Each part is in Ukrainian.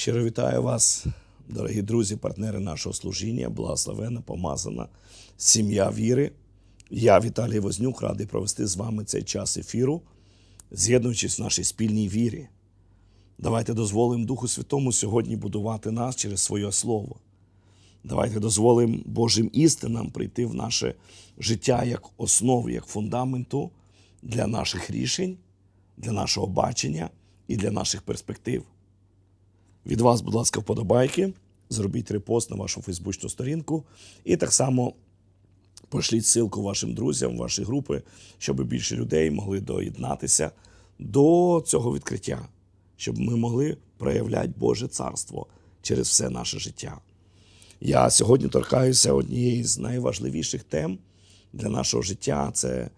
Щиро вітаю вас, дорогі друзі, партнери нашого служіння, благословена, помазана сім'я віри. Я, Віталій Вознюк, радий провести з вами цей час ефіру, з'єднуючись в нашій спільній вірі. Давайте дозволимо Духу Святому сьогодні будувати нас через своє Слово. Давайте дозволимо Божим істинам прийти в наше життя як основу, як фундаменту для наших рішень, для нашого бачення і для наших перспектив. Від вас, будь ласка, вподобайки. Зробіть репост на вашу фейсбучну сторінку. І так само пошліть ссылку вашим друзям, ваші групи, щоб більше людей могли доєднатися до цього відкриття, щоб ми могли проявляти Боже царство через все наше життя. Я сьогодні торкаюся однієї з найважливіших тем для нашого життя це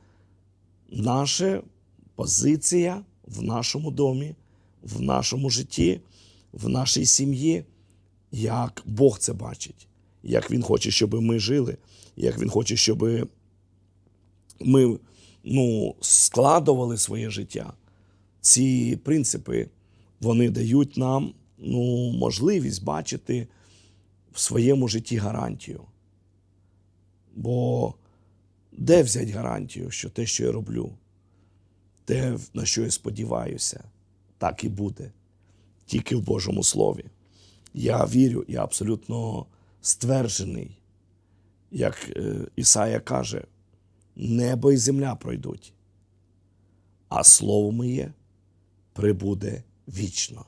наша позиція в нашому домі, в нашому житті, в нашій сім'ї, як Бог це бачить, як Він хоче, щоб ми жили, як Він хоче, щоб ми ну, складували своє життя. Ці принципи вони дають нам ну, можливість бачити в своєму житті гарантію. Бо де взяти гарантію, що те, що я роблю, те, на що я сподіваюся, так і буде, тільки в Божому Слові. Я вірю, я абсолютно стверджений, як е, Ісая каже, небо і земля пройдуть, а слово моє прибуде вічно.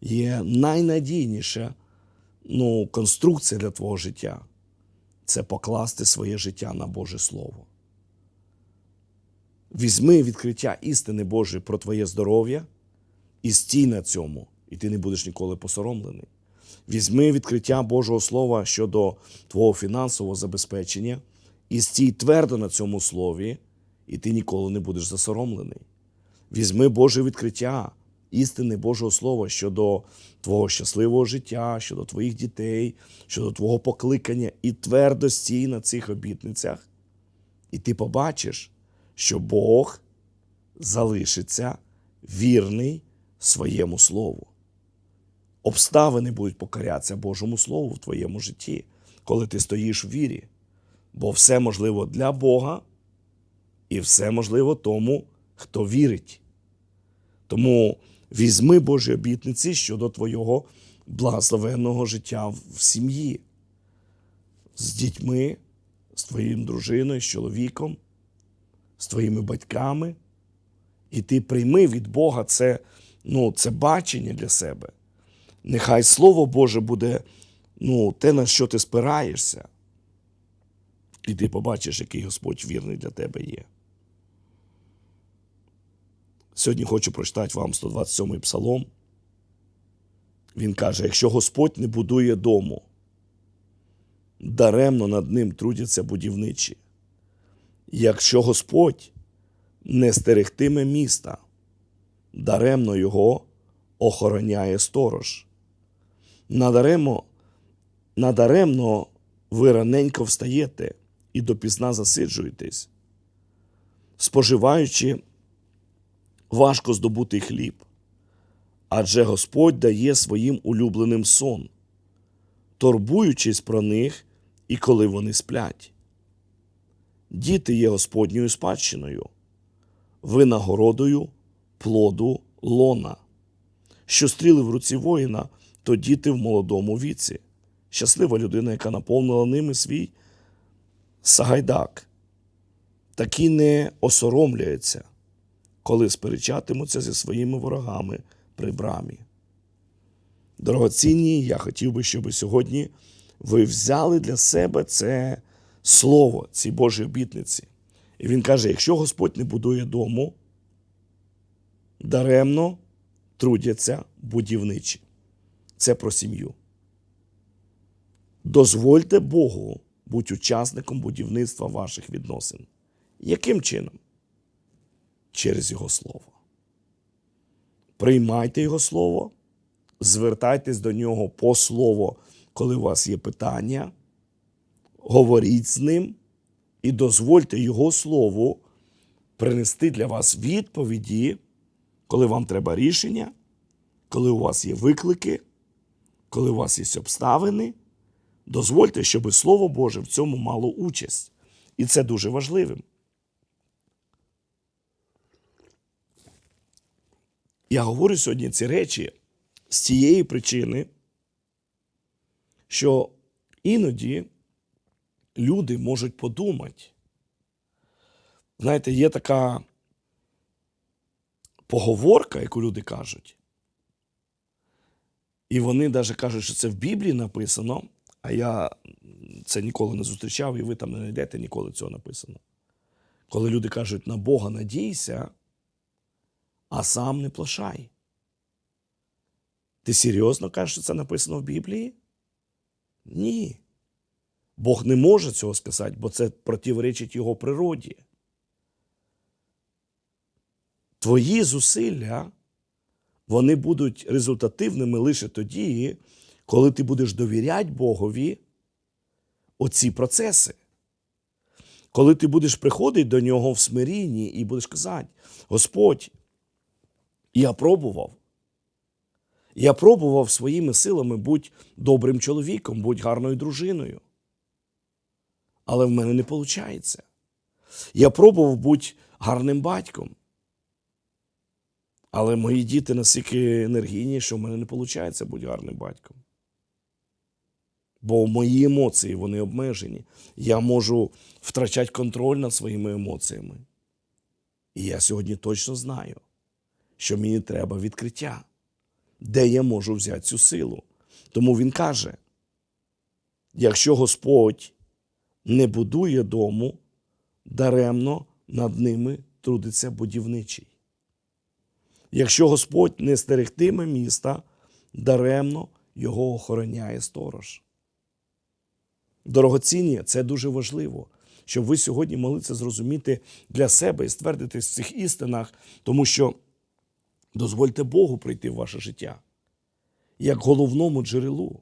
Є найнадійніша ну, конструкція для твого життя це покласти своє життя на Боже Слово. Візьми відкриття істини Божої про твоє здоров'я і стій на цьому, і ти не будеш ніколи посоромлений. Візьми відкриття Божого Слова щодо твого фінансового забезпечення і стій твердо на цьому слові, і ти ніколи не будеш засоромлений. Візьми Боже відкриття істини Божого Слова щодо твого щасливого життя, щодо твоїх дітей, щодо твого покликання і твердо стій на цих обітницях. І ти побачиш, що Бог залишиться вірний своєму слову. Обставини будуть покорятися Божому Слову в твоєму житті, коли ти стоїш в вірі. Бо все можливо для Бога і все можливо тому, хто вірить. Тому візьми Божі обітниці щодо твого благословенного життя в сім'ї, з дітьми, з твоїм дружиною, з чоловіком, з твоїми батьками. І ти прийми від Бога це, ну, це бачення для себе. Нехай Слово Боже буде ну, те, на що ти спираєшся. І ти побачиш, який Господь вірний для тебе є. Сьогодні хочу прочитати вам 127-й псалом. Він каже: якщо Господь не будує дому, даремно над ним трудяться будівничі. Якщо Господь не стерегтиме міста, даремно його охороняє сторож. Надаремо, надаремно ви раненько встаєте і допізна засиджуєтесь, споживаючи важко здобутий хліб, адже Господь дає своїм улюбленим сон, турбуючись про них і коли вони сплять. Діти є Господньою спадщиною, винагородою плоду лона, що стріли в руці воїна, то діти в молодому віці. Щаслива людина, яка наповнила ними свій сагайдак. Такі не осоромляються, коли сперечатимуться зі своїми ворогами при брамі. Дорогоцінні, я хотів би, щоб сьогодні ви взяли для себе це слово, ці Божі обітниці. І він каже: якщо Господь не будує дому, даремно трудяться будівничі. Це про сім'ю. Дозвольте Богу бути учасником будівництва ваших відносин. Яким чином? Через Його Слово. Приймайте Його Слово, звертайтесь до нього по слово, коли у вас є питання, говоріть з ним і дозвольте Його Слову принести для вас відповіді, коли вам треба рішення, коли у вас є виклики, коли у вас є обставини, дозвольте, щоб Слово Боже в цьому мало участь. І це дуже важливим. Я говорю сьогодні ці речі з тієї причини, що іноді люди можуть подумати. Знаєте, є така поговорка, яку люди кажуть. І вони навіть кажуть, що це в Біблії написано, а я це ніколи не зустрічав, і ви там не знайдете ніколи цього написано. Коли люди кажуть, на Бога надійся, а сам не плашай. Ти серйозно кажеш, що це написано в Біблії? Ні. Бог не може цього сказати, бо це противоречить його природі. Твої зусилля, вони будуть результативними лише тоді, коли ти будеш довіряти Богові оці процеси. Коли ти будеш приходити до нього в смирінні і будеш казати, Господь, я пробував. Я пробував своїми силами бути добрим чоловіком, бути гарною дружиною. Але в мене не виходить. Я пробував бути гарним батьком. Але мої діти настільки енергійні, що в мене не виходить бути гарним батьком. Бо мої емоції вони обмежені. Я можу втрачати контроль над своїми емоціями. І я сьогодні точно знаю, що мені треба відкриття, де я можу взяти цю силу. Тому він каже: якщо Господь не будує дому, даремно над ними трудиться будівничий. Якщо Господь не стерегтиме міста, даремно його охороняє сторож. Дорогоцінні, це дуже важливо, щоб ви сьогодні могли це зрозуміти для себе і ствердитись в цих істинах, тому що дозвольте Богу прийти в ваше життя, як головному джерелу.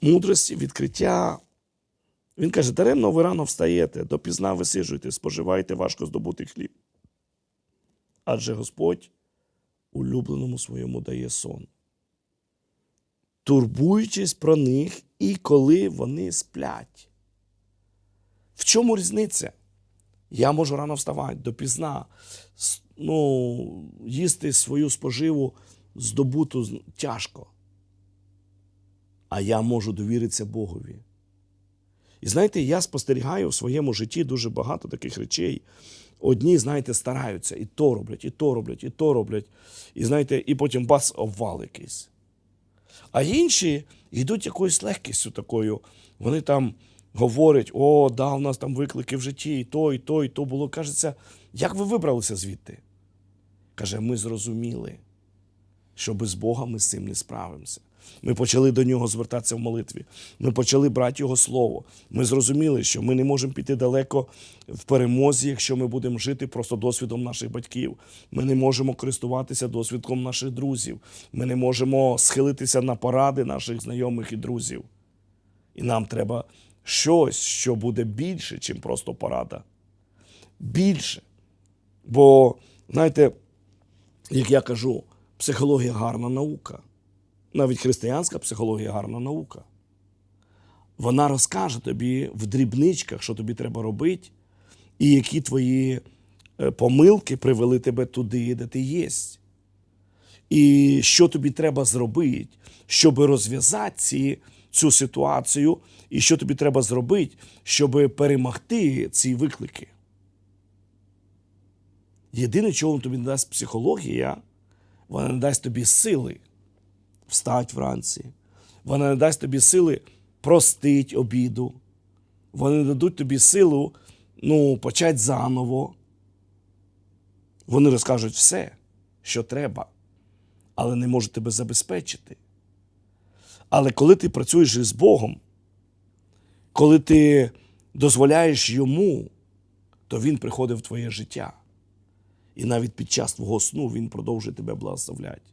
Мудрості, відкриття. Він каже: даремно ви рано встаєте, допізна висижуєте, споживаєте важко здобутий хліб. Адже Господь улюбленому своєму дає сон, турбуючись про них і коли вони сплять. В чому різниця? Я можу рано вставати допізна, ну, їсти свою споживу здобуту тяжко. А я можу довіритися Богові. І знаєте, я спостерігаю в своєму житті дуже багато таких речей. Одні, знаєте, стараються, і то роблять, і то роблять, і то роблять. І знаєте, і потім бас обвал якийсь. А інші йдуть якоюсь легкістю такою. Вони там говорять: о, да, у нас там виклики в житті, і то, і то, і то було. Кажеться, як ви вибралися звідти? Каже, ми зрозуміли, що без Бога ми з цим не справимося. Ми почали до нього звертатися в молитві. Ми почали брати його слово. Ми зрозуміли, що ми не можемо піти далеко в перемозі, якщо ми будемо жити просто досвідом наших батьків. Ми не можемо користуватися досвідком наших друзів. Ми не можемо схилитися на поради наших знайомих і друзів. І нам треба щось, що буде більше, ніж просто порада. Більше. Бо, знаєте, як я кажу, психологія гарна наука. Навіть християнська психологія гарна наука. Вона розкаже тобі в дрібничках, що тобі треба робити, і які твої е, помилки привели тебе туди, де ти єсть. І що тобі треба зробити, щоб розв'язати цю ситуацію, і що тобі треба зробити, щоб перемогти ці виклики. Єдине, чого тобі не дасть психологія, вона не дасть тобі сили встать вранці. Вона не дасть тобі сили простить обіду. Вони дадуть тобі силу ну, почати заново. Вони розкажуть все, що треба, але не можуть тебе забезпечити. Але коли ти працюєш із Богом, коли ти дозволяєш йому, то він приходить в твоє життя. І навіть під час твого сну він продовжує тебе благословляти.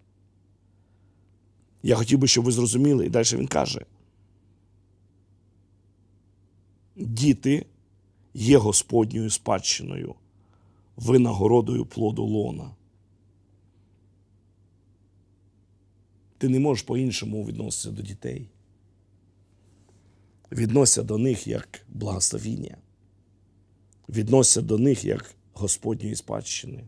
Я хотів би, щоб ви зрозуміли, і далі він каже: діти є Господньою спадщиною, винагородою плоду лона. ти не можеш по-іншому відноситися до дітей. Відносся до них як благословіння. Відносся до них як Господньої спадщини.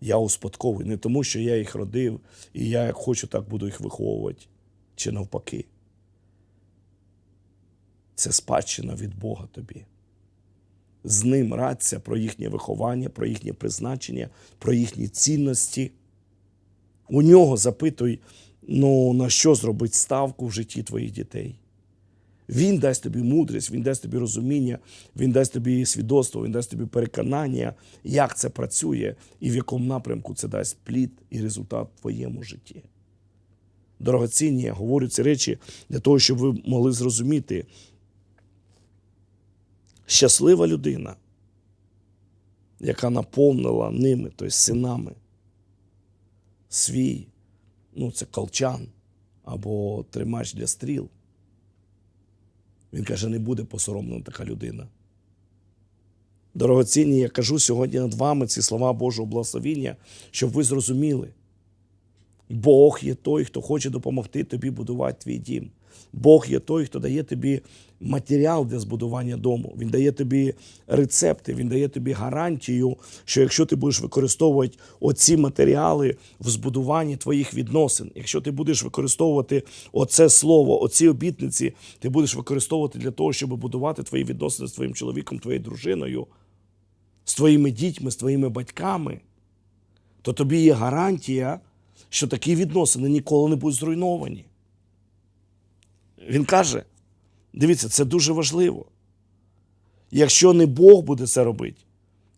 Я успадковий не тому, що я їх родив, і я як хочу, так буду їх виховувати, чи навпаки. Це спадщина від Бога тобі. З ним радься про їхнє виховання, про їхнє призначення, про їхні цінності. У нього запитуй, ну, на що зробить ставку в житті твоїх дітей. Він дасть тобі мудрість, він дасть тобі розуміння, він дасть тобі свідоцтво, він дасть тобі переконання, як це працює і в якому напрямку це дасть плід і результат в твоєму житті. Дорогоцінні, я говорю ці речі для того, щоб ви могли зрозуміти. Щаслива людина, яка наповнила ними, тобто синами, свій, ну, це колчан або тримач для стріл. Він каже, не буде посоромлена така людина. Дорогоцінні, я кажу сьогодні над вами ці слова Божого благословіння, щоб ви зрозуміли. Бог є той, хто хоче допомогти тобі будувати твій дім. Бог є той, хто дає тобі матеріал для збудування дому. Він дає тобі рецепти, він дає тобі гарантію, що якщо ти будеш використовувати оці матеріали в збудуванні твоїх відносин, якщо ти будеш використовувати оце слово, оці обітниці, ти будеш використовувати для того, щоб будувати твої відносини з твоїм чоловіком, твоєю дружиною, з твоїми дітьми, з твоїми батьками, то тобі є гарантія, що такі відносини ніколи не будуть зруйновані. Він каже: дивіться, це дуже важливо. Якщо не Бог буде це робити,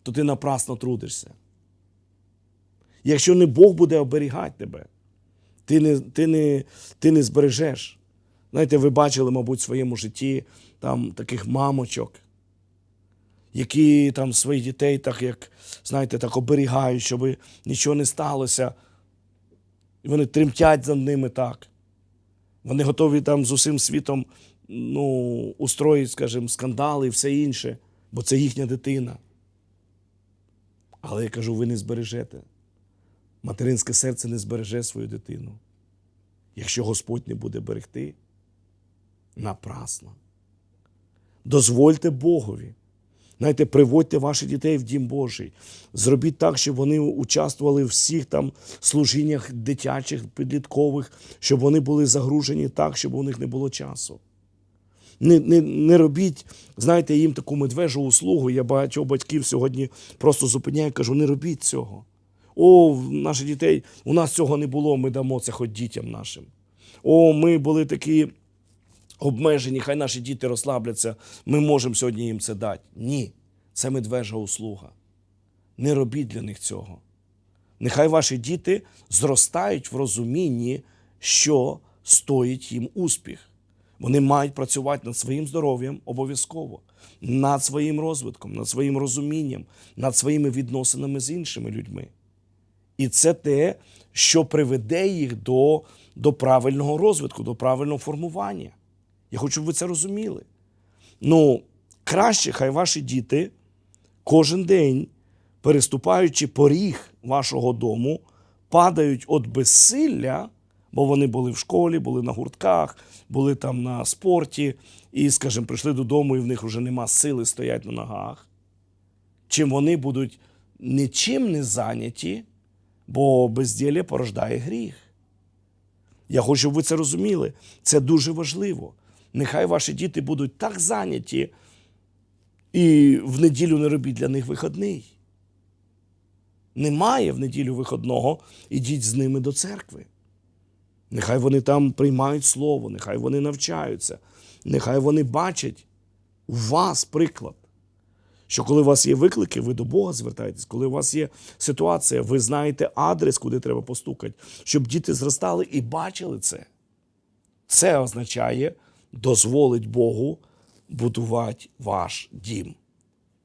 то ти напрасно трудишся. Якщо не Бог буде оберігати тебе, ти не, ти не, ти не збережеш. Знаєте, ви бачили, мабуть, в своєму житті там таких мамочок, які там своїх дітей, так як, знаєте, так оберігають, щоб нічого не сталося. І вони тремтять за ними так. Вони готові там з усім світом ну, устроїть, скажімо, скандали і все інше, бо це їхня дитина. Але я кажу, ви не збережете. Материнське серце не збереже свою дитину. Якщо Господь не буде берегти, напрасно. Дозвольте Богові. Знаєте, приводьте ваших дітей в Дім Божий. Зробіть так, щоб вони участвували в всіх там служіннях дитячих, підліткових, щоб вони були загружені так, щоб у них не було часу. Не, не, не робіть, знаєте, їм таку медвежу услугу. Я багатьох батьків сьогодні просто зупиняю, кажу, не робіть цього. О, в наших дітей, у нас цього не було, ми дамо це хоч дітям нашим. О, ми були такі обмежені, хай наші діти розслабляться, ми можемо сьогодні їм це дати. Ні, це медвежа услуга. Не робіть для них цього. Нехай ваші діти зростають в розумінні, що стоїть їм успіх. Вони мають працювати над своїм здоров'ям обов'язково, над своїм розвитком, над своїм розумінням, над своїми відносинами з іншими людьми. І це те, що приведе їх до, до правильного розвитку, до правильного формування. Я хочу, щоб ви це розуміли. Ну, краще, хай ваші діти кожен день, переступаючи поріг вашого дому, падають від безсилля, бо вони були в школі, були на гуртках, були там на спорті, і, скажімо, прийшли додому, і в них вже нема сили стояти на ногах. Чим вони будуть нічим не зайняті, бо безділля порождає гріх. Я хочу, щоб ви це розуміли. Це дуже важливо. Нехай ваші діти будуть так зайняті, і в неділю не робіть для них виходний. Немає в неділю виходного, ідіть з ними до церкви. Нехай вони там приймають слово, нехай вони навчаються, нехай вони бачать у вас приклад. Що коли у вас є виклики, ви до Бога звертаєтесь, коли у вас є ситуація, ви знаєте адрес, куди треба постукати, щоб діти зростали і бачили це. Це означає дозволить Богу будувати ваш дім.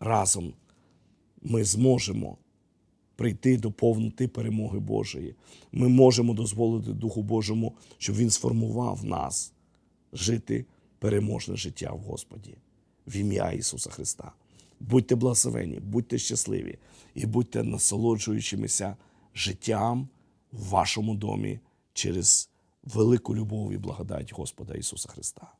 Разом ми зможемо прийти до повноти перемоги Божої. Ми можемо дозволити Духу Божому, щоб Він сформував нас жити переможне життя в Господі в ім'я Ісуса Христа. Будьте благословені, будьте щасливі і будьте насолоджуючимися життям в вашому домі через велику любов і благодать Господа Ісуса Христа.